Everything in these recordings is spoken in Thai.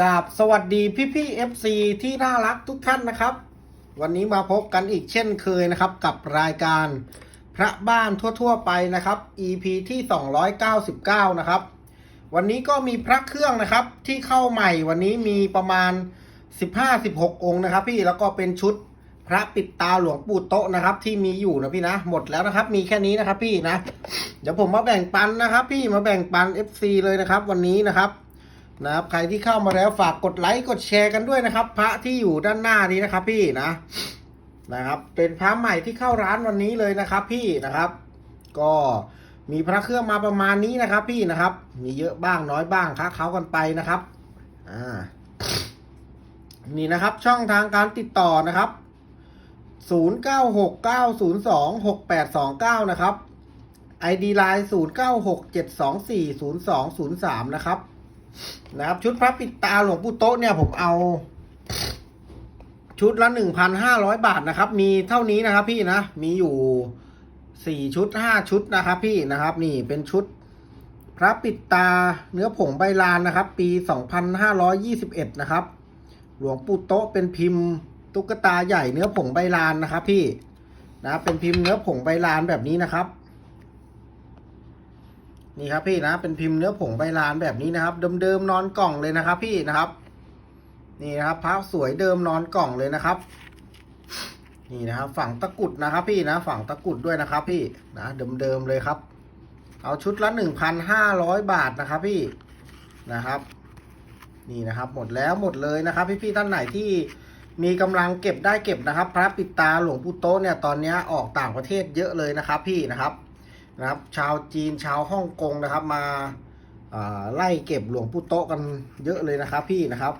กราบสวัสดีพี่พี่เอฟซีที่น่ารักทุกท่านนะครับ วันนี้มาพบกันอีกเช่นเคยนะครับ กับรายการพระบ้านทั่ว ๆ ไปนะครับ EP ที่ 299 นะครับ วันนี้ก็มีพระเครื่องนะครับที่เข้าใหม่วันนี้มีประมาณ 15-16 องค์นะครับ พี่แล้วก็เป็นชุดพระปิดตาหลวงปู่โตะนะครับ ที่มีอยู่นะพี่นะ หมดแล้วนะครับ มีแค่นี้นะครับ พี่นะ เดี๋ยวผมมาแบ่งปันนะครับ พี่มาแบ่งปัน FC เลยนะครับ วันนี้นะครับ นะครับใครที่เข้ามาแล้วฝากกดไลค์กดแชร์กันด้วยนะครับ พระที่อยู่ด้านหน้านี้นะครับ พี่นะนะครับ เป็นพระใหม่ที่เข้าร้านวันนี้เลยนะครับ พี่นะครับ ก็มีพระเครื่องมาประมาณนี้นะครับ พี่นะครับ มีเยอะบ้างน้อยบ้างค้าเขากันไปนะครับอ่านี่นะครับช่องทางการติดต่อนะครับ 0969026829 นะครับ ID Line 0967240203 นะครับ นะครับ ชุดพระปิดตาหลวงปู่โต๊ะเนี่ยผมเอา ชุดละหนึ่งพันห้าร้อยบาทนะครับ มีเท่านี้นะครับ พี่นะ มีอยู่สี่ชุดห้าชุดนะครับ พี่นะครับ นี่เป็นชุดพระปิดตาเนื้อผงใบลานนะครับ ปีสองพันห้าร้อยี่สิบเอ็ดนะครับ หลวงปู่โต๊ะเป็นพิมพ์ตุ๊กตาใหญ่เนื้อผงใบลานนะครับ พี่นะเป็นพิมพ์เนื้อผงใบลานแบบนี้นะครับ นี่ครับพี่นะเป็นพิมพ์เนื้อผงใบลานแบบนี้นะครับ เดิมๆนอนกล่องเลยนะครับ พี่นะครับ นี่นะครับพระสวยเดิมนอนกล่องเลยนะครับ นี่นะครับฝั่งตะกุดนะครับ พี่นะฝั่งตะกุดด้วยนะครับ พี่นะเดิมๆเลยครับ เอาชุดละหนึ่งพันห้าร้อยบาทนะครับ พี่นะครับ นี่นะครับ หมดแล้วหมดเลยนะครับ พี่ๆท่านไหนที่มีกำลังเก็บได้เก็บนะครับ พระปิดตาหลวงปู่โตเนี่ยตอนนี้ออกต่างประเทศเยอะเลยนะครับ พี่นะครับ นะครับ ชาวจีนชาวฮ่องกงนะครับ มาไล่เก็บหลวงปู่โตกันเยอะเลยนะครับ พี่นะครับ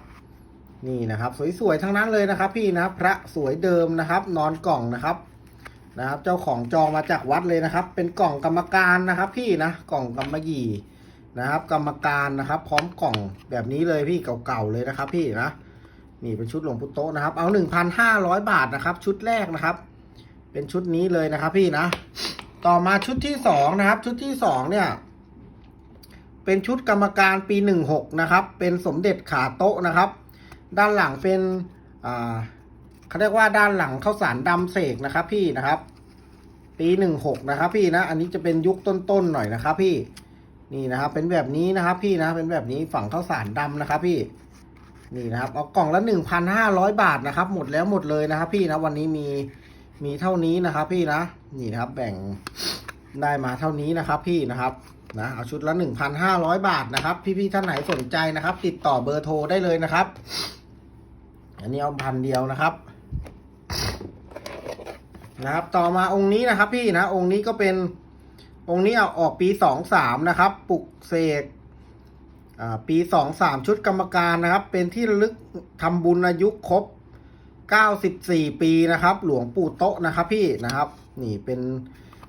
นี่นะครับ สวยๆทั้งนั้นเลยนะครับ พี่นะพระสวยเดิมนะครับ นอนกล่องนะครับนะครับ เจ้าของจองมาจากวัดเลยนะครับ เป็นกล่องกรรมการนะครับ พี่นะกล่องกรรมหยี่นะครับ กรรมการนะครับ พร้อมกล่องแบบนี้เลยพี่เก่าๆเลยนะครับ พี่นะนี่เป็นชุดหลวงปู่โตนะครับ เอาหนึ่งพันห้าร้อยบาทนะครับ ชุดแรกนะครับ เป็นชุดนี้เลยนะครับ พี่นะ ต่อมาชุดที่สองนะครับ ชุดที่สองเนี่ย เป็นชุดกรรมการปีหนึ่งหกนะครับ เป็นสมเด็จขาโต๊ะนะครับ ด้านหลังเป็นอ่าเขาเรียกว่าด้านหลังข้าวสารดำเสกนะครับ พี่นะครับ ปีหนึ่งหกนะครับ พี่นะ อันนี้จะเป็นยุคต้นๆหน่อยนะครับ พี่นี่นะครับ เป็นแบบนี้นะครับ พี่นะ เป็นแบบนี้ฝั่งข้าวสารดำนะครับ พี่นี่นะครับ เอากล่องละหนึ่งพันห้าร้อยบาทนะครับ หมดแล้วหมดเลยนะครับ พี่นะวันนี้มี มีเท่านี้นะครับ พี่นะนี่นะครับแบ่งได้มาเท่านี้นะครับพี่นะครับนะเอาชุดละหนึ่งพันห้าร้อยบาทนะครับ พี่ๆท่านไหนสนใจนะครับ ติดต่อเบอร์โทรได้เลยนะครับ อันนี้เอาพันเดียวนะครับ นะครับ ต่อมาองค์นี้นะครับ พี่นะองค์นี้ก็เป็นองค์นี้เอาออกปีสองสามนะครับ ปลุกเสกปีสองสามชุดกรรมการนะครับ เป็นที่ระลึกทำบุญอายุครบ 94 ปีนะครับ หลวงปู่โตะนะครับ พี่นะครับ นี่เป็น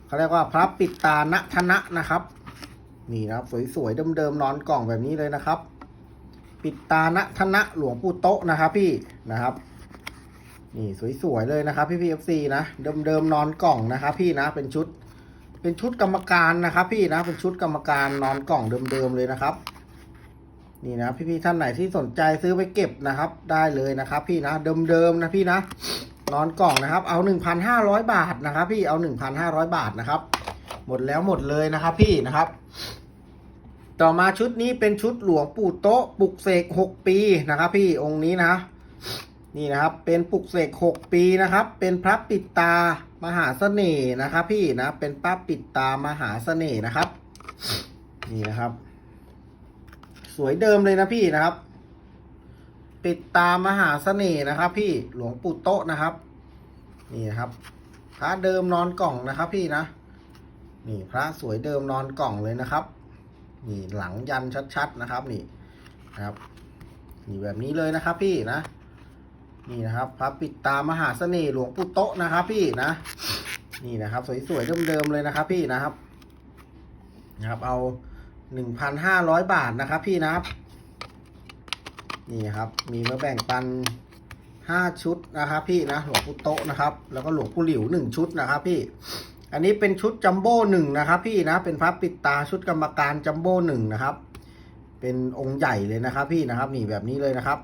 เขาเรียกว่าพระปิตาณธนะนะครับ นี่นะครับ สวยๆเดิมๆนอนกล่องแบบนี้เลยนะครับ ปิตาณธนะหลวงปู่โตะนะครับ พี่นะครับ นี่สวยๆเลยนะครับ พี่พีเอฟซีนะเดิมๆนอนกล่องนะครับ พี่นะเป็นชุด เป็นชุดกรรมการนะครับ พี่นะเป็นชุดกรรมการนอนกล่องเดิมๆเลยนะครับ นี่นะพี่ๆท่านไหนที่สนใจซื้อไปเก็บนะครับ ได้เลยนะครับ พี่นะเดิมๆนะพี่นะนอนกล่องนะครับ เอาหนึ่งพันห้าร้อยบาทนะครับ พี่เอาหนึ่งพันห้าร้อยบาทนะครับ หมดแล้วหมดเลยนะครับ พี่นะครับ ต่อมาชุดนี้เป็นชุดหลวงปู่โต๊ะปลุกเสกหกปีนะครับ พี่องค์นี้นะ นี่นะครับ เป็นปลุกเสกหกปีนะครับ เป็นพระปิดตามหาเสน่ห์นะครับ พี่นะเป็นพระปิดตามหาเสน่ห์นะครับ นี่นะครับ สวยเดิมเลยนะพี่นะครับ ปิดตามหาเสน่ห์นะครับ พี่หลวงปู่โตะนะครับ นี่นะครับพระเดิมนอนกล่องนะครับ พี่นะนี่พระสวยเดิมนอนกล่องเลยนะครับ นี่หลังยันชัดๆนะครับ นี่นะครับนี่แบบนี้เลยนะครับ พี่นะ นี่นะครับพระปิดตามหาเสน่ห์หลวงปู่โตะนะครับ พี่นะ นี่นะครับ สวยๆเดิมๆเลยนะครับ พี่นะครับนะครับเอา หนึ่งพันห้าร้อยบาทนะครับ พี่นะครับ นี่ครับ มีมาแบ่งปันห้าชุดนะครับ พี่นะหลวงปู่โตะนะครับ แล้วก็หลวงปู่หลิวหนึ่งชุดนะครับ พี่ อันนี้เป็นชุดจัมโบ้หนึ่งนะครับ พี่นะ เป็นพระปิดตาชุดกรรมการจัมโบ้หนึ่งนะครับ เป็นองค์ใหญ่เลยนะครับ พี่นะครับ นี่แบบนี้เลยนะครับ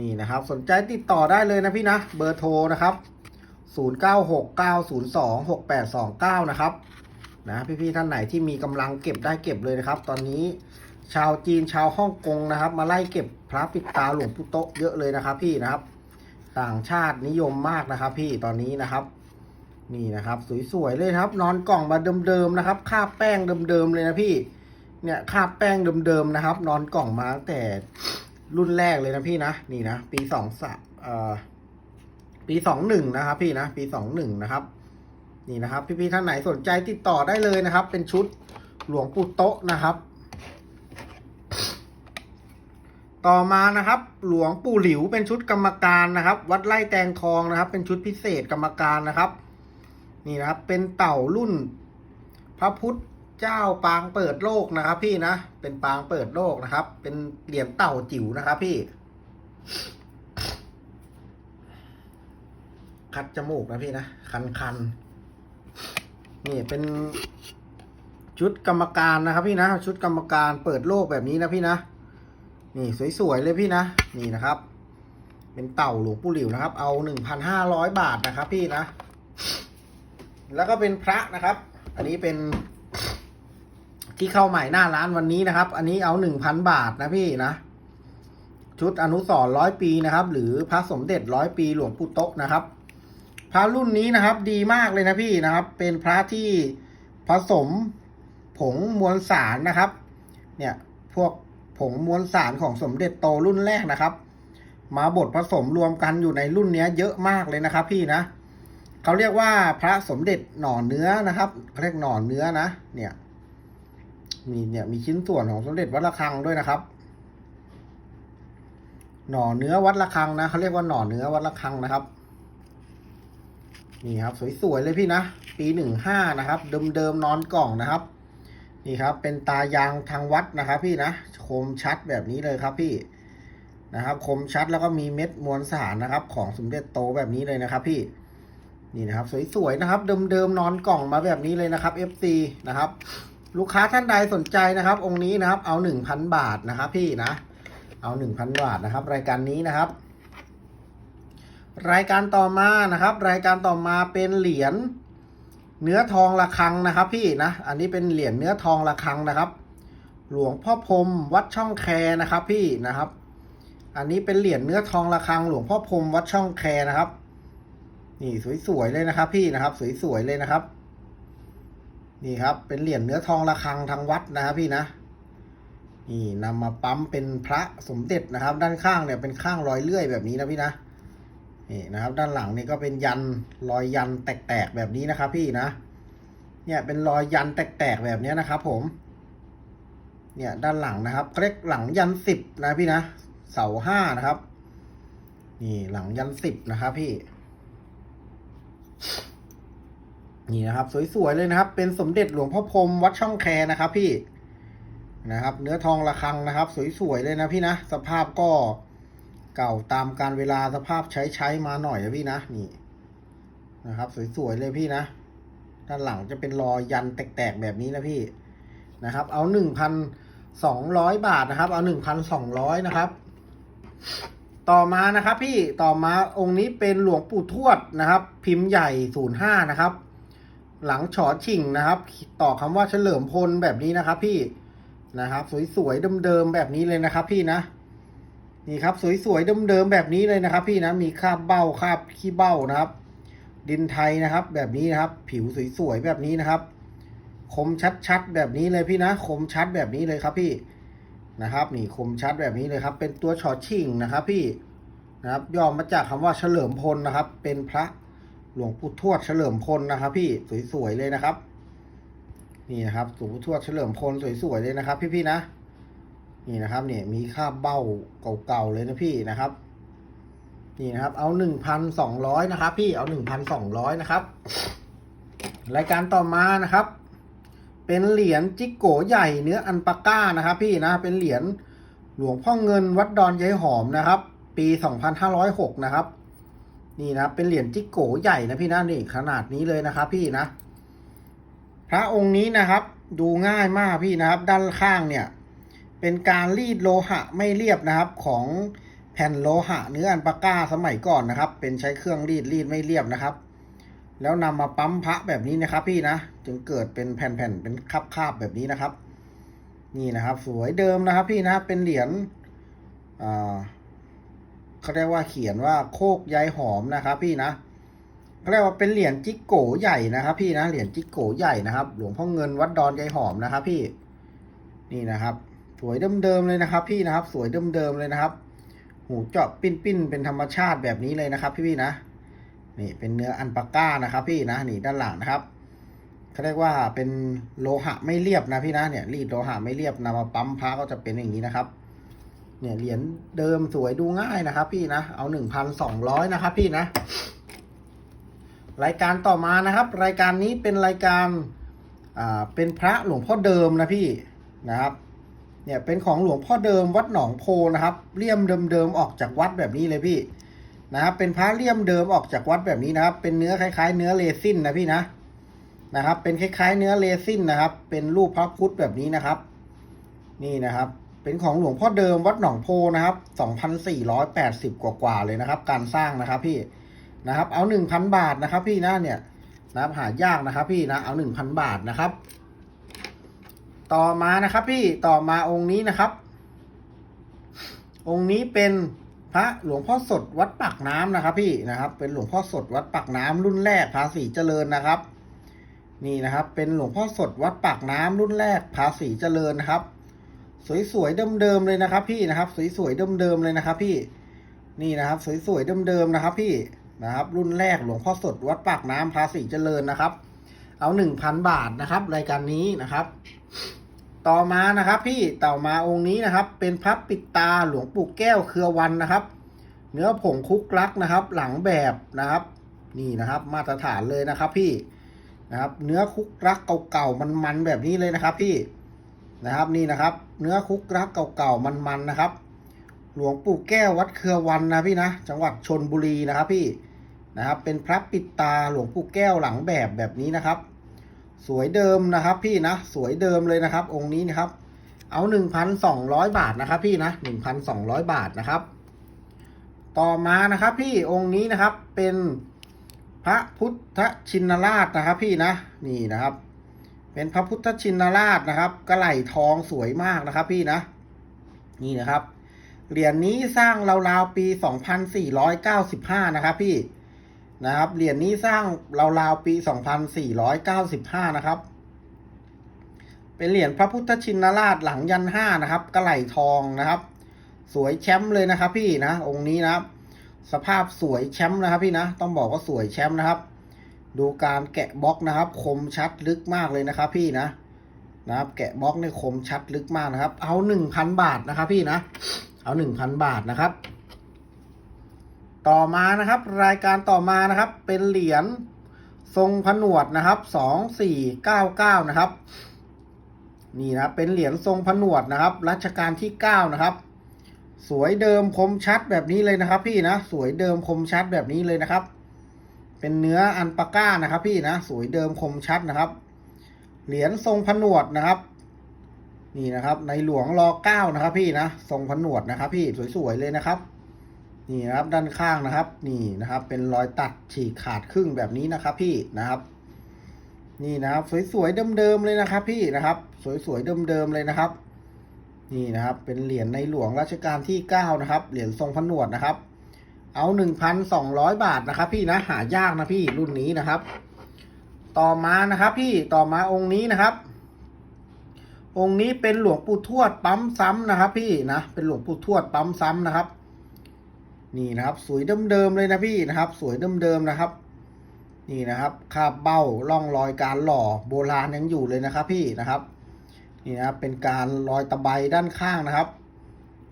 นี่นะครับ สนใจติดต่อได้เลยนะพี่นะ เบอร์โทรนะครับ 0969026829 นะครับ นะพี่ๆท่านไหนที่มีกำลังเก็บได้เก็บเลยนะครับ ตอนนี้ชาวจีนชาวฮ่องกงนะครับ มาไล่เก็บพระปิดตาหลวงปู่โตะเยอะเลยนะครับ พี่นะครับ ต่างชาตินิยมมากนะครับ พี่ตอนนี้นะครับ นี่นะครับสวยๆเลยครับ นอนกล่องมาเดิมๆนะครับคาบแป้งเดิมๆเลยนะพี่ เนี่ยคาบแป้งเดิมๆนะครับ นอนกล่องมาตั้งแต่รุ่นแรกเลยนะพี่นะนี่นะปีสองสามเอ่อปีสองหนึ่งนะครับ พี่นะ ปีสองหนึ่งนะครับ นี่นะครับ พี่ๆท่านไหนสนใจติดต่อได้เลยนะครับ เป็นชุดหลวงปู่โตะนะครับ ต่อมานะครับ หลวงปู่หลิวเป็นชุดกรรมการนะครับ วัดไร่แตงทองนะครับ เป็นชุดพิเศษกรรมการนะครับ นี่นะครับ เป็นเต่ารุ่น พระพุทธเจ้าปางเปิดโลกนะครับ พี่นะเป็นปางเปิดโลกนะครับ เป็นเหรียญเต่าจิ๋วนะครับ พี่คัดจมูกนะพี่นะ คันคัน นี่เป็นชุดกรรมการนะครับพี่นะ ชุดกรรมการเปิดโลกแบบนี้นะพี่นะ นี่สวยๆเลยพี่นะ นี่นะครับ เป็นเต่าหลวงปู่หลิวนะครับ เอาหนึ่งพันห้าร้อยบาทนะครับพี่นะ แล้วก็เป็นพระนะครับ อันนี้เป็น ที่เข้าใหม่หน้าร้านวันนี้นะครับ อันนี้เอาหนึ่งพันบาทนะพี่นะ ชุดอนุสรร้อยปีนะครับ หรือพระสมเด็จร้อยปีหลวงปู่โตะนะครับ พระรุ่นนี้นะครับดีมากเลยนะพี่นะครับ เป็นพระที่ผสมผงมวลสารนะครับ เนี่ยพวกผงมวลสารของสมเด็จโตรุ่นแรกนะครับ มาบดผสมรวมกันอยู่ในรุ่นเนี้ยเยอะมากเลยนะครับ พี่นะเขาเรียกว่าพระสมเด็จหน่อเนื้อนะครับเขาเรียกหน่อเนื้อนะ เนี่ย มีเนี่ยมีชิ้นส่วนของสมเด็จวัดระฆังด้วยนะครับ หน่อเนื้อวัดระฆังนะเขาเรียกว่าหน่อเนื้อวัดระฆังนะครับ นี่ครับสวยๆเลยพี่นะ ปีหนึ่งห้านะครับ เดิมๆนอนกล่องนะครับ นี่ครับ เป็นตายางทางวัดนะครับ พี่นะคมชัดแบบนี้เลยครับพี่นะครับ คมชัดแล้วก็มีเม็ดมวลสารนะครับ ของสมเด็จโตแบบนี้เลยนะครับ พี่นี่นะครับ สวยๆนะครับ เดิมๆนอนกล่องมาแบบนี้เลยนะครับ FC นะครับ ลูกค้าท่านใดสนใจนะครับ องค์นี้นะครับ เอาหนึ่งพันบาทนะครับ พี่นะ เอาหนึ่งพันบาทนะครับ รายการนี้นะครับ รายการต่อมานะครับ รายการต่อมาเป็นเหรียญเนื้อทองระฆังนะครับ พี่นะอันนี้เป็นเหรียญเนื้อทองระฆังนะครับ หลวงพ่อพรมวัดช่องแคนะครับ พี่นะครับ อันนี้เป็นเหรียญเนื้อทองระฆัง หลวงพ่อพรมวัดช่องแคนะครับ นี่สวยๆเลยนะครับ พี่นะครับ สวยๆเลยนะครับ นี่ครับ เป็นเหรียญเนื้อทองระฆังทางวัดนะครับ พี่นะนี่นำมาปั๊มเป็นพระสมเด็จนะครับ ด้านข้างเนี่ยเป็นข้างรอยเลื่อยแบบนี้นะพี่นะ นี่นะครับ ด้านหลังนี่ก็เป็นยันรอยยันแตกๆแบบนี้นะครับ พี่นะ เนี่ยเป็นรอยยันแตกๆแบบนี้นะครับ ผม เนี่ยด้านหลังนะครับเรียกหลังยันสิบนะพี่นะเสาห้านะครับ นี่หลังยันสิบนะครับ พี่ นี่นะครับ สวยๆเลยนะครับ เป็นสมเด็จหลวงพ่อพรมวัดช่องแคนะครับ พี่นะครับ เนื้อทองระฆังนะครับ สวยๆเลยนะพี่นะสภาพก็ เก่าตามการเวลาสภาพใช้ใช้มาหน่อยนะพี่นะนี่นะครับ สวยๆเลยพี่นะ ด้านหลังจะเป็นรอยยันแตกๆแบบนี้นะพี่นะครับ เอาหนึ่งพันสองร้อยบาทนะครับ เอาหนึ่งพันสองร้อยนะครับ ต่อมานะครับ พี่ต่อมาองค์นี้เป็นหลวงปู่ทวดนะครับ พิมพ์ใหญ่ศูนย์ห้านะครับ หลังฉอชิ่งนะครับ ต่อคำว่าเฉลิมพลแบบนี้นะครับ พี่นะครับ สวยๆเดิมๆแบบนี้เลยนะครับ พี่นะ นี่ครับสวยๆเดิมๆแบบนี้เลยนะครับ พี่นะมีคราบเบ้าคราบขี้เบ้านะครับ ดินไทยนะครับ แบบนี้นะครับ ผิวสวยๆแบบนี้นะครับ คมชัดๆแบบนี้เลยพี่นะ คมชัดแบบนี้เลยครับพี่นะครับ นี่คมชัดแบบนี้เลยครับ เป็นตัวฉอชิ่งนะครับ พี่นะครับย่อมาจากคำว่าเฉลิมพลนะครับ เป็นพระหลวงปู่ทวดเฉลิมพลนะครับ พี่สวยๆเลยนะครับ นี่นะครับหลวงปู่ทวดเฉลิมพลสวยๆเลยนะครับ พี่ๆนะ นี่นะครับเนี่ยมีค่าบเบ้าเก่าๆเลยนะพี่นะครับ นี่นะครับ เอาหนึ่งพันสองร้อยนะครับ พี่เอาหนึ่งพันสองร้อยนะครับ รายการต่อมานะครับ เป็นเหรียญจิกโกใหญ่เนื้ออันปาก้านะครับ พี่นะเป็นเหรียญหลวงพ่อเงินวัดดอนยายหอมนะครับ ปีสองพันห้าร้อยหกนะครับ นี่นะเป็นเหรียญจิกโกใหญ่นะพี่นะนี่ขนาดนี้เลยนะครับ พี่นะ พระองค์นี้นะครับ ดูง่ายมากพี่นะครับ ด้านข้างเนี่ย เป็นการรีดโลหะไม่เรียบนะครับของแผ่นโลหะเนื้ออันปาก้าสมัยก่อนนะครับ เป็นใช้เครื่องรีดรีดไม่เรียบนะครับ แล้วนำมาปั๊มพระแบบนี้นะครับ พี่นะจึงเกิดเป็นแผ่นๆเป็นคาบๆแบบนี้นะครับ นี่นะครับ สวยเดิมนะครับ พี่นะเป็นเหรียญอ่าเขาเรียกว่าเขียนว่าโคกยายหอมนะครับ พี่นะเขาเรียกว่าเป็นเหรียญจิกโกใหญ่นะครับ พี่นะเหรียญจิกโกใหญ่นะครับ หลวงพ่อเงินวัดดอนยายหอมนะครับ พี่นี่นะครับ สวยเดิมๆเลยนะครับ พี่นะครับ สวยเดิมๆเลยนะครับ หูเจาะปิ้นๆเป็นธรรมชาติแบบนี้เลยนะครับ พี่ๆนะ นี่เป็นเนื้ออันปาก้านะครับ พี่นะนี่ด้านหลังนะครับเขาเรียกว่าเป็นโลหะไม่เรียบนะพี่นะเนี่ยรีดโลหะไม่เรียบนำมาปั๊มพระก็จะเป็นอย่างนี้นะครับ เนี่ยเหรียญเดิมสวยดูง่ายนะครับ พี่นะเอาหนึ่งพันสองร้อยนะครับ พี่นะ รายการต่อมานะครับ รายการนี้เป็นรายการอ่าเป็นพระหลวงพ่อเดิมนะพี่นะครับ เนี่ยเป็นของหลวงพ่อเดิมวัดหนองโพนะครับเลี่ยมเดิมๆออกจากวัดแบบนี้เลยพี่นะครับเป็นพระเลี่ยมเดิมออกจากวัดแบบนี้นะครับ เป็นเนื้อคล้าย ๆ เนื้อเรซินนะพี่นะนะครับ เป็นคล้าย ๆ เนื้อเรซินนะครับ เป็นรูปพระพุทธแบบนี้นะครับ นี่นะครับ เป็นของหลวงพ่อเดิมวัดหนองโพนะครับ2,480 กว่าๆเลยนะครับ การสร้างนะครับพี่นะครับ เอา 1,000 บาทนะครับ พี่นะเนี่ยนะครับหายากนะครับ พี่นะเอา 1,000 บาทนะครับ ต่อมานะครับพี่ต่อมาองค์นี้นะครับ องค์นี้เป็นพระหลวงพ่อสดวัดปากน้ำนะครับ พี่นะครับ เป็นหลวงพ่อสดวัดปากน้ำรุ่นแรกภาษีเจริญนะครับ นี่นะครับ เป็นหลวงพ่อสดวัดปากน้ำรุ่นแรกภาษีเจริญนะครับ สวยๆเดิมๆเลยนะครับ พี่นะครับ สวยๆเดิมๆเลยนะครับ พี่นี่นะครับ สวยๆเดิมๆนะครับ พี่นะครับ รุ่นแรกหลวงพ่อสดวัดปากน้ำภาษีเจริญนะครับ เอาหนึ่งพันบาทนะครับ รายการนี้นะครับ ต่อมานะครับพี่ต่อมาองค์นี้นะครับ เป็นพระปิดตาหลวงปู่แก้วเครือวันนะครับ เนื้อผงคุกลักนะครับ หลังแบบนะครับ นี่นะครับ มาตรฐานเลยนะครับพี่นะครับ เนื้อคุกลักเก่าๆมันๆแบบนี้เลยนะครับพี่นะครับนี่นะครับ เนื้อคุกลักเก่าๆมันๆนะครับ หลวงปู่แก้ววัดเครือวันนะพี่นะจังหวัดชนบุรีนะครับพี่ นะครับ เป็นพระปิดตาหลวงปู่แก้วหลังแบบแบบนี้นะครับ สวยเดิมนะครับ พี่นะสวยเดิมเลยนะครับ องค์นี้นะครับ เอาหนึ่งพันสองร้อยบาทนะครับ พี่นะหนึ่งพันสองร้อยบาทนะครับ ต่อมานะครับ พี่องค์นี้นะครับเป็นพระพุทธชินราชนะครับ พี่นะนี่นะครับ เป็นพระพุทธชินราชนะครับ กระไหลทองสวยมากนะครับ พี่นะนี่นะครับเหรียญนี้สร้างราวๆปี 2495 นะครับพี่ นะครับเหรียญนี้สร้างราวๆปี 2495 นะครับ เป็นเหรียญพระพุทธชินราชหลังยันห้านะครับกระไหลทองนะครับ สวยแชมป์เลยนะครับ พี่นะองค์นี้นะครับ สภาพสวยแชมป์นะครับ พี่นะต้องบอกว่าสวยแชมป์นะครับ ดูการแกะบล็อกนะครับ คมชัดลึกมากเลยนะครับ พี่นะนะครับ แกะบล็อกเนี่ยคมชัดลึกมากนะครับ เอาหนึ่งพันบาทนะครับ พี่นะ เอาหนึ่งพันบาทนะครับ ต่อมานะครับ รายการต่อมานะครับ เป็นเหรียญทรงผนวดนะครับสองสี่เก้าเก้านะครับ นี่นะเป็นเหรียญทรงผนวดนะครับรัชกาลที่เก้านะครับ สวยเดิมคมชัดแบบนี้เลยนะครับ พี่นะสวยเดิมคมชัดแบบนี้เลยนะครับ เป็นเนื้ออันปาก้านะครับ พี่นะสวยเดิมคมชัดนะครับ เหรียญทรงผนวดนะครับ นี่นะครับ ในหลวงรอเก้านะครับ พี่นะทรงผนวดนะครับ พี่สวยๆเลยนะครับ นี่นะครับด้านข้างนะครับ นี่นะครับ เป็นรอยตัดฉีกขาดครึ่งแบบนี้นะครับ พี่นะครับ นี่นะครับ สวยๆเดิมๆเลยนะครับ พี่นะครับ สวยๆเดิมๆเลยนะครับ นี่นะครับ เป็นเหรียญในหลวงรัชกาลที่เก้านะครับ เหรียญทรงผนวดนะครับ เอาหนึ่งพันสองร้อยบาทนะครับ พี่นะหายากนะพี่รุ่นนี้นะครับ ต่อมานะครับ พี่ต่อมาองค์นี้นะครับองค์นี้เป็นหลวงปู่ทวดปั๊มซ้ำนะครับ พี่นะเป็นหลวงปู่ทวดปั๊มซ้ำนะครับ นี่นะครับ สวยเดิมๆเลยนะพี่นะครับ สวยเดิมๆนะครับ นี่นะครับคาบเบ้าร่องรอยการหล่อโบราณยังอยู่เลยนะครับ พี่นะครับ นี่นะครับเป็นการรอยตะไบด้านข้างนะครับ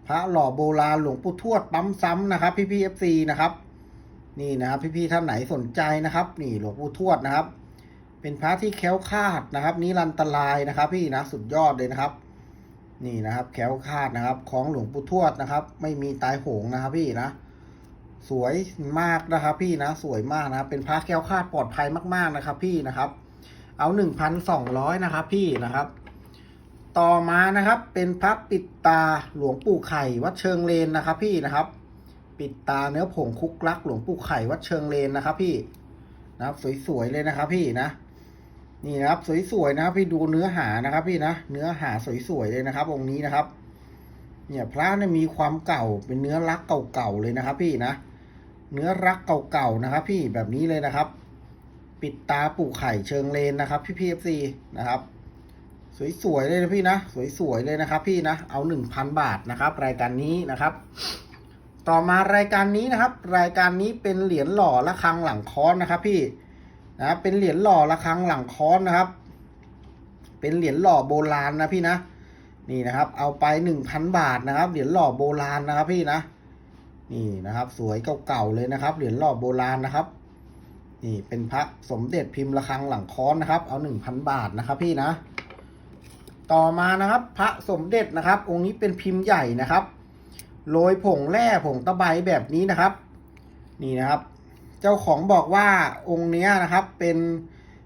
พระหล่อโบราณหลวงปู่ทวดปั๊มซ้ำนะครับ พี่พี่เอฟซีนะครับ นี่นะครับ พี่พี่ท่านไหนสนใจนะครับ นี่หลวงปู่ทวดนะครับ เป็นพระที่แคล้วคาดนะครับนิรันตรายนะครับ พี่นะสุดยอดเลยนะครับนี่นะครับแคล้วคาดนะครับ ของหลวงปู่ทวดนะครับ ไม่มีตายโหงนะครับพี่นะ สวยมากนะครับ พี่นะสวยมากนะเป็นพระแคล้วคาดปลอดภัยมากๆนะครับ พี่นะครับ เอาหนึ่งพันสองร้อยนะครับ พี่นะครับ ต่อมานะครับ เป็นพระปิดตาหลวงปู่ไข่วัดเชิงเลนนะครับ พี่นะครับ ปิดตาเนื้อผงคุกลัก หลวงปู่ไข่วัดเชิงเลนนะครับ พี่นะครับ สวยๆเลยนะครับ พี่นะนี่นะครับสวยๆนะครับพี่ดูเนื้อหานะครับ พี่นะเนื้อหาสวยๆเลยนะครับ องค์นี้นะครับ เนี่ยพระเนี่ยมีความเก่าเป็นเนื้อรักเก่าๆเลยนะครับ พี่นะ เนื้อรักเก่าๆนะครับ พี่แบบนี้เลยนะครับ ปิดตาปูไข่เชิงเลนนะครับ พี่พีเอฟซีนะครับ สวยๆเลยนะพี่นะ สวยๆเลยนะครับ พี่นะเอาหนึ่งพันบาทนะครับ รายการนี้นะครับ ต่อมารายการนี้นะครับ รายการนี้เป็นเหรียญหล่อระฆังหลังค้อนนะครับ พี่นะเป็นเหรียญหล่อระฆังหลังค้อนนะครับ เป็นเหรียญหล่อโบราณนะพี่นะนี่นะครับ เอาไปหนึ่งพันบาทนะครับ เหรียญหล่อโบราณนะครับ พี่นะ นี่นะครับ สวยเก่าๆเลยนะครับ เหรียญหล่อโบราณนะครับ นี่เป็นพระสมเด็จพิมพ์ระฆังหลังค้อนนะครับ เอาหนึ่งพันบาทนะครับพี่นะ ต่อมานะครับ พระสมเด็จนะครับ องค์นี้เป็นพิมพ์ใหญ่นะครับโรยผงแร่ผงตะไบแบบนี้นะครับ นี่นะครับ เจ้าของบอกว่าองค์นี้นะครับ เป็น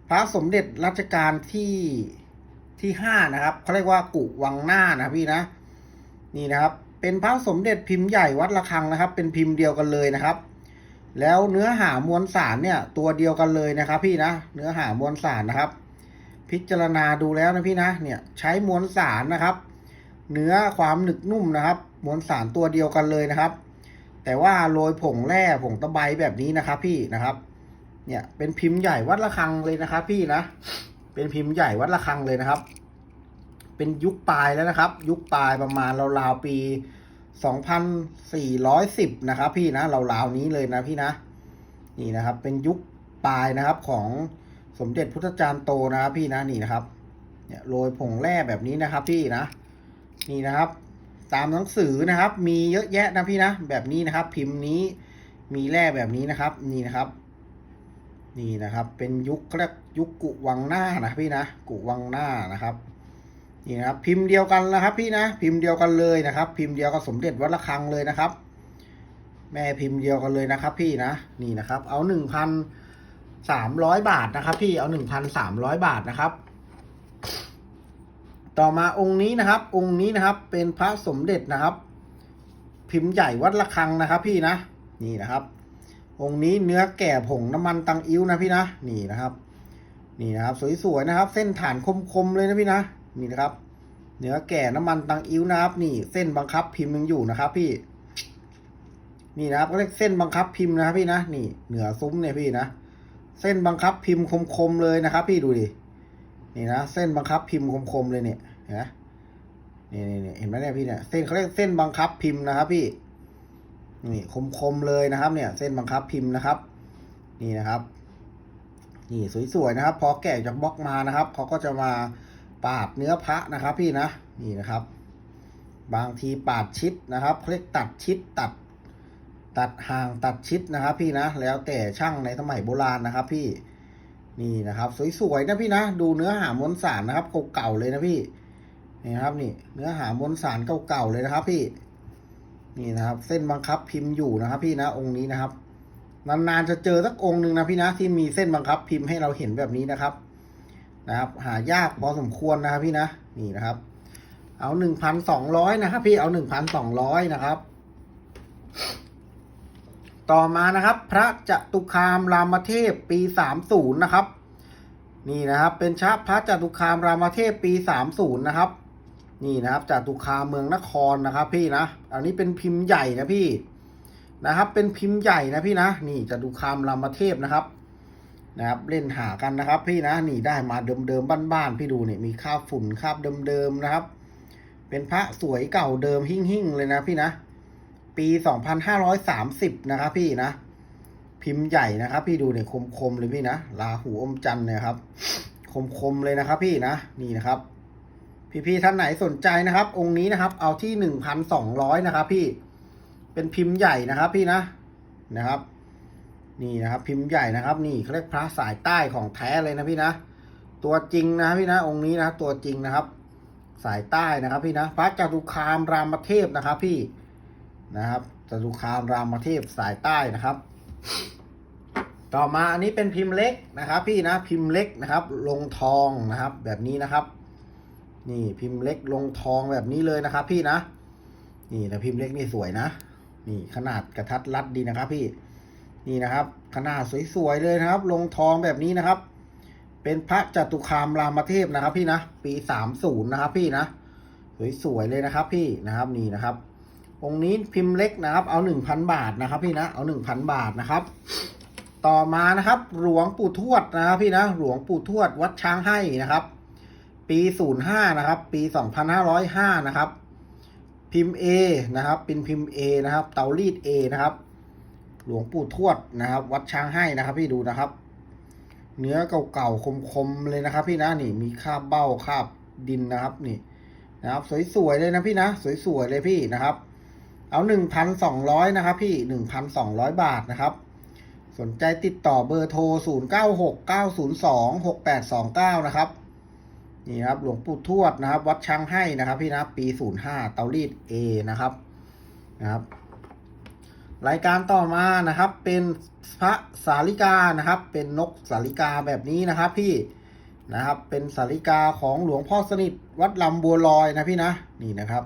พระสมเด็จรัชกาลที่ที่ห้านะครับเขาเรียกว่ากุวังหน้านะพี่นะ นี่นะครับ เป็นพระสมเด็จพิมพ์ใหญ่วัดระฆังนะครับ เป็นพิมพ์เดียวกันเลยนะครับ แล้วเนื้อหามวลสารเนี่ย ตัวเดียวกันเลยนะครับ พี่นะเนื้อหามวลสารนะครับ พิจารณาดูแล้วนะพี่นะเนี่ยใช้มวลสารนะครับ เนื้อความหนึกนุ่มนะครับ มวลสารตัวเดียวกันเลยนะครับ แต่ว่าโรยผงแร่ผงตะไบแบบนี้นะครับ พี่นะครับ เนี่ยเป็นพิมพ์ใหญ่วัดระฆังเลยนะครับ พี่นะเป็นพิมพ์ใหญ่วัดระฆังเลยนะครับ เป็นยุคปลายแล้วนะครับ ยุคปลายประมาณราวๆปี 2410 นะครับพี่นะราวๆนี้เลยนะพี่นะ นี่นะครับ เป็นยุคปลายนะครับของสมเด็จพุทธจารย์โตนะครับพี่นะนี่นะครับ เนี่ยโรยผงแร่แบบนี้นะครับพี่นะ นี่นะครับ ตามหนังสือนะครับ มีเยอะแยะนะพี่นะแบบนี้นะครับ พิมพ์นี้มีแร่แบบนี้นะครับ นี่นะครับ นี่นะครับ เป็นยุคเรียกยุคกุวังหน้านะพี่นะกุวังหน้านะครับ นี่นะครับพิมพ์เดียวกันนะครับ พี่นะพิมพ์เดียวกันเลยนะครับ พิมพ์เดียวกับสมเด็จวัดระฆังเลยนะครับ แม่พิมพ์เดียวกันเลยนะครับ พี่นะนี่นะครับ เอาหนึ่งพันสามร้อยบาทนะครับ พี่เอาหนึ่งพันสามร้อยบาทนะครับ ต่อมาองค์นี้นะครับ องค์นี้นะครับ เป็นพระสมเด็จนะครับ พิมพ์ใหญ่วัดระฆังนะครับ พี่นะนี่นะครับ องค์นี้เนื้อแก่ผงน้ำมันตังอิ้วนะพี่นะนี่นะครับ นี่นะครับ สวยๆนะครับ เส้นฐานคมๆเลยนะพี่นะ นี่นะครับ เนื้อแก่น้ำมันตังอิ้วนะครับ นี่เส้นบังคับพิมพ์ยังอยู่นะครับ พี่ นี่นะครับก็เรียกเส้นบังคับพิมพ์นะครับพี่นะนี่เหนือซุ้มเนี่ยพี่นะเส้นบังคับพิมพ์คมๆเลยนะครับ พี่ดูดินี่นะเส้นบังคับพิมพ์คมๆเลยเนี่ยนไหมนี่นี่นี่เห็นไหมเนี่ยพี่เนี่ยเส้นเขาเรียกเส้นบังคับพิมพ์นะครับ พี่ นี่คมๆเลยนะครับ เนี่ย เส้นบังคับพิมพ์นะครับ นี่นะครับนี่สวยๆนะครับ พอแกะจากบล็อกมานะครับเขาก็จะมา ปาดเนื้อพระนะครับ พี่นะนี่นะครับ บางทีปาดชิดนะครับเขาเรียกตัดชิดตัด ตัดห่างตัดชิดนะครับ พี่นะแล้วแต่ช่างในสมัยโบราณนะครับ พี่นี่นะครับ สวยๆนะพี่นะ ดูเนื้อหามวลสารนะครับเก่าๆเลยนะพี่นี่ครับนี่ เนื้อหามวลสารเก่าๆเลยนะครับ พี่นี่นะครับ เส้นบังคับพิมพ์อยู่นะครับ พี่นะองค์นี้นะครับนานๆจะเจอสักองค์หนึ่งนะพี่นะที่มีเส้นบังคับพิมพ์ให้เราเห็นแบบนี้นะครับ นะครับ หายากพอสมควรนะครับพี่นะนี่นะครับ เอาหนึ่งพันสองร้อยนะครับพี่เอาหนึ่งพันสองร้อยนะครับ ต่อมานะครับ พระจตุคามรามเทพปีสามศูนย์นะครับ นี่นะครับ เป็นชาพระจตุคามรามเทพปีสามศูนย์นะครับ นี่นะครับจตุคามเมืองนครนะครับ พี่นะอันนี้เป็นพิมพ์ใหญ่นะพี่นะครับ เป็นพิมพ์ใหญ่นะพี่นะนี่จตุคามรามเทพนะครับ นะครับเล่นหากันนะครับพี่นะนี่ได้มาเดิมๆบ้านๆพี่ดูเนี่ยมีคาบฝุ่นคาบเดิมๆนะครับ เป็นพระสวยเก่าเดิมหิ่งๆเลยนะพี่นะ ปี 2530 นะครับพี่นะ พิมพ์ใหญ่นะครับพี่ดูเนี่ยคมๆเลยพี่นะลาหูอมจันทร์เนี่ยครับ คมๆเลยนะครับพี่นะนี่นะครับ พี่ๆท่านไหนสนใจนะครับ องค์นี้นะครับ เอาที่ 1,200 นะครับ พี่เป็นพิมพ์ใหญ่นะครับพี่นะนะครับ นี่นะครับพิมพ์ใหญ่นะครับ นี่เขาเรียกพระสายใต้ของแท้เลยนะพี่นะ ตัวจริงนะพี่นะองค์นี้นะตัวจริงนะครับ สายใต้นะครับพี่นะ พระจตุคามรามเทพนะครับ พี่นะครับจตุคามรามเทพสายใต้นะครับ ต่อมาอันนี้เป็นพิมพ์เล็กนะครับ พี่นะพิมพ์เล็กนะครับ ลงทองนะครับ แบบนี้นะครับ นี่พิมพ์เล็กลงทองแบบนี้เลยนะครับ พี่นะ นี่นะพิมพ์เล็กนี่สวยนะ นี่ขนาดกระทัดรัดดีนะครับ พี่ นี่นะครับ ขนาดสวยๆเลยนะครับ ลงทองแบบนี้นะครับ เป็นพระจตุคามรามเทพนะครับ พี่นะปีสามศูนย์นะครับ พี่นะสวยๆเลยนะครับ พี่นะครับนี่นะครับ องค์นี้พิมพ์เล็กนะครับ เอาหนึ่งพันบาทนะครับ พี่นะเอาหนึ่งพันบาทนะครับ ต่อมานะครับ หลวงปู่ทวดนะครับ พี่นะหลวงปู่ทวดวัดช้างให้นะครับ ปีศูนย์ห้านะครับ ปีสองพันห้าร้อยห้านะครับ พิมพ์ A นะครับเป็นพิมพ์ A นะครับ เตารีด A นะครับ หลวงปู่ทวดนะครับ วัดช้างให้นะครับ พี่ดูนะครับ เนื้อเก่าๆคมๆเลยนะครับ พี่นะนี่มีคาบเบ้าคาบดินนะครับ นี่นะครับ สวยๆเลยนะพี่นะ สวยๆเลยพี่นะครับ เอาหนึ่งพันสองร้อยนะครับ พี่หนึ่งพันสองร้อยบาทนะครับ สนใจติดต่อเบอร์โทรศูนย์เก้าหกเก้าศูนย์สองหกแปดสองเก้านะครับนี่ครับหลวงปู่ทวดนะครับ วัดช้างให้นะครับ พี่นะปีศูนย์ห้าเตารีด A นะครับนะครับ รายการต่อมานะครับเป็นพระสาริกานะครับ เป็นนกสาริกาแบบนี้นะครับพี่นะครับเป็นสาริกาของหลวงพ่อสนิทวัดลำบัวลอยนะพี่นะนี่นะครับ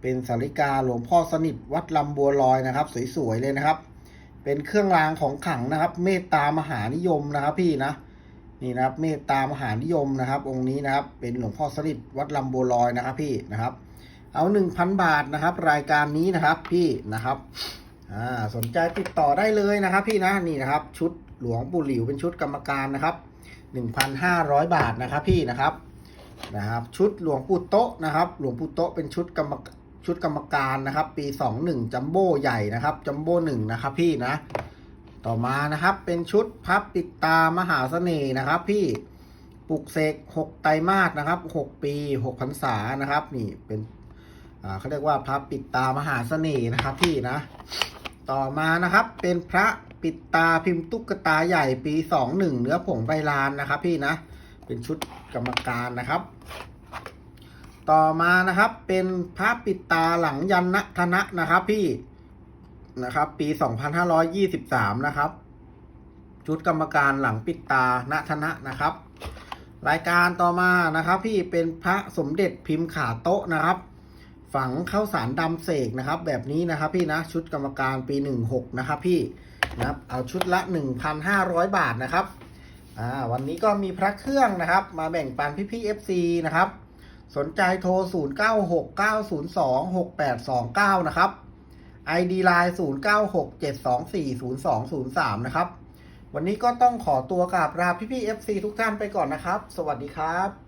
เป็นสาริกาหลวงพ่อสนิทวัดลำบัวลอยนะครับ สวยๆเลยนะครับ เป็นเครื่องรางของขลังนะครับ เมตตามหานิยมนะครับพี่นะนี่นะครับเมตตามหานิยมนะครับ องค์นี้นะครับเป็นหลวงพ่อสนิทวัดลำบัวลอยนะครับพี่นะครับ เอาหนึ่งพันบาทนะครับ รายการนี้นะครับพี่นะครับ อ่าสนใจติดต่อได้เลยนะครับ พี่นะนี่นะครับ ชุดหลวงปู่หลิวเป็นชุดกรรมการนะครับหนึ่งพันห้าร้อยบาทนะครับพี่นะครับนะครับ ชุดหลวงปู่โต๊ะนะครับ หลวงปู่โต๊ะเป็นชุดกรรมชุดกรรมการนะครับ ปีสองหนึ่งจัมโบ้ใหญ่นะครับจัมโบ้หนึ่งนะครับพี่นะ ต่อมานะครับเป็นชุดพับปิดตามหาเสน่ห์นะครับ พี่ปลุกเสกหกไตรมาสนะครับหกปีหกพรรษานะครับ นี่เป็นเขาเรียกว่าพระปิดตามหาเสน่ห์นะครับ พี่นะ ต่อมานะครับเป็นพระปิดตาพิมพ์ตุ๊กตาใหญ่ปีสองหนึ่งเนื้อผงใบลานนะครับ พี่นะ เป็นชุดกรรมการนะครับ ต่อมานะครับเป็นพระปิดตาหลังยันนธนะนะครับ พี่นะครับปี 2523 นะครับ ชุดกรรมการหลังปิดตาณธนะนะครับ รายการต่อมานะครับ พี่เป็นพระสมเด็จพิมพ์ขาโต๊ะนะครับ ฝังข้าวสารดำเสกนะครับ แบบนี้นะครับพี่นะชุดกรรมการปี 16 นะครับพี่นะครับเอาชุดละ 1,500 บาทนะครับอ่าวันนี้ก็มีพระเครื่องนะครับ มาแบ่งปันพี่พี่ FC นะครับ สนใจโทร 0969026829 นะครับ ID Line 0967240203 นะครับ วันนี้ก็ต้องขอตัวกราบลาพี่พี่ FC ทุกท่านไปก่อนนะครับ สวัสดีครับ